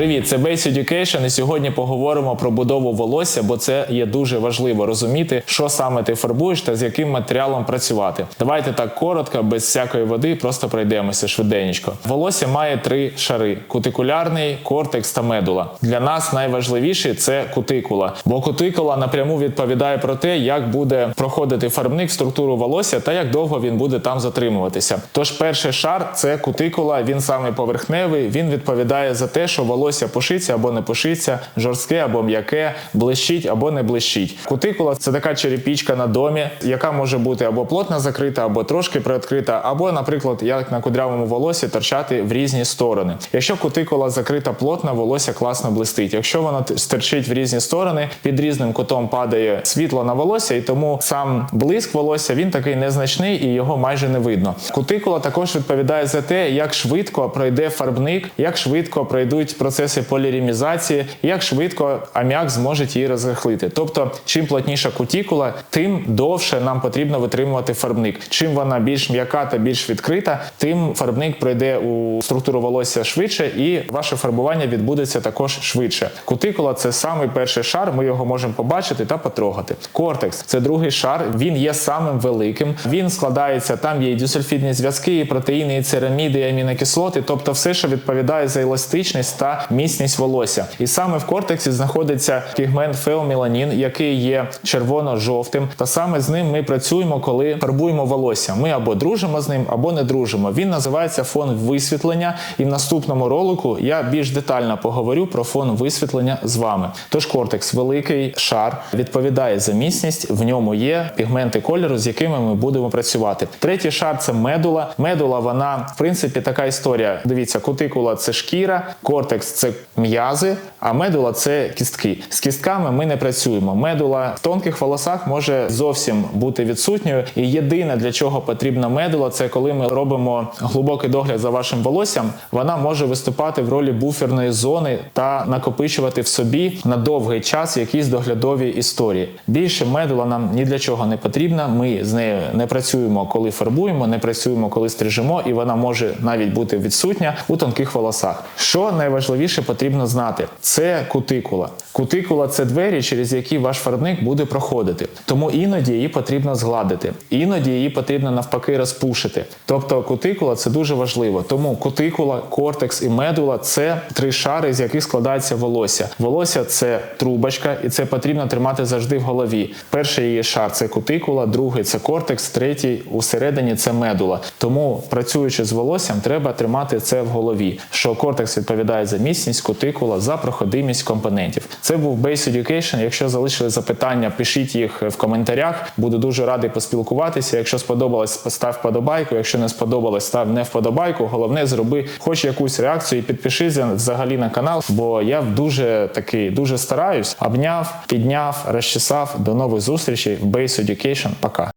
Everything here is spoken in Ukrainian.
Привіт, це Base Education, і сьогодні поговоримо про будову волосся, бо це є дуже важливо розуміти, що саме ти фарбуєш та з яким матеріалом працювати. Давайте так коротко, без всякої води, просто пройдемося швиденько. Волосся має три шари: кутикулярний, кортекс та медула. Для нас найважливіший це кутикула, бо кутикула напряму відповідає про те, як буде проходити фарбник структуру волосся та як довго він буде там затримуватися. Тож перший шар це кутикула, він саме поверхневий. Він відповідає за те, що волосся пушиться або не пушиться, жорстке або м'яке, блищить або не блищить. Кутикула це така черепічка на домі, яка може бути або плотно закрита, або трошки приоткрита, або, наприклад, як на кудрявому волосі торчати в різні сторони. Якщо кутикула закрита плотно, волосся класно блистить. Якщо вона стирчить в різні сторони, під різним кутом падає світло на волосся, і тому сам блиск волосся він такий незначний і його майже не видно. Кутикула також відповідає за те, як швидко пройде фарбник, як швидко пройдуть процеси полірімізації, як швидко аміак зможе її розрихлити. Тобто, чим плотніша кутікула, тим довше нам потрібно витримувати фарбник. Чим вона більш м'яка та більш відкрита, тим фарбник пройде у структуру волосся швидше, і ваше фарбування відбудеться також швидше. Кутикула це самий перший шар. Ми його можемо побачити та потрогати. Кортекс це другий шар. Він є самим великим. Він складається там. Є і дюсульфідні зв'язки, і протеїни, і цераміди, і амінокислоти, тобто все, що відповідає за еластичність та міцність волосся. І саме в кортексі знаходиться пігмент феомеланін, який є червоно-жовтим. Та саме з ним ми працюємо, коли фарбуємо волосся. Ми або дружимо з ним, або не дружимо. Він називається фон висвітлення. І в наступному ролику я більш детально поговорю про фон висвітлення з вами. Тож кортекс великий шар відповідає за міцність. В ньому є пігменти кольору, з якими ми будемо працювати. Третій шар це медула. Медула, вона в принципі така історія. Дивіться, кутикула це шкіра, кортекс це м'язи, а медула це кістки. З кістками ми не працюємо. Медула в тонких волосах може зовсім бути відсутньою. І єдине для чого потрібна медула, це коли ми робимо глибокий догляд за вашим волоссям. Вона може виступати в ролі буферної зони та накопичувати в собі на довгий час якісь доглядові історії. Більше медула нам ні для чого не потрібна. Ми з нею не працюємо, коли фарбуємо, не працюємо, коли стрижемо, і вона може навіть бути відсутня у тонких волосах. Що найважливіше потрібно знати, це кутикула. Кутикула це двері, через які ваш фарбник буде проходити. Тому іноді її потрібно згладити, іноді її потрібно навпаки розпушити. Тобто кутикула це дуже важливо. Тому кутикула, кортекс і медула це три шари, з яких складається волосся. Волосся це трубочка, і це потрібно тримати завжди в голові. Перший її шар це кутикула, другий це кортекс, третій усередині це медула. Тому працюючи з волоссям, треба тримати це в голові. Що кортекс відповідає за міцність, кутикула за проходимість компонентів. Це був Base Education. Якщо залишили запитання, пишіть їх в коментарях. Буду дуже радий поспілкуватися. Якщо сподобалось, постав вподобайку. Якщо не сподобалось, став не вподобайку. Головне, зроби хоч якусь реакцію і підпишися взагалі на канал, бо я дуже такий дуже стараюсь. Обняв, підняв, розчесав. До нових зустрічей в Base Education. Пока.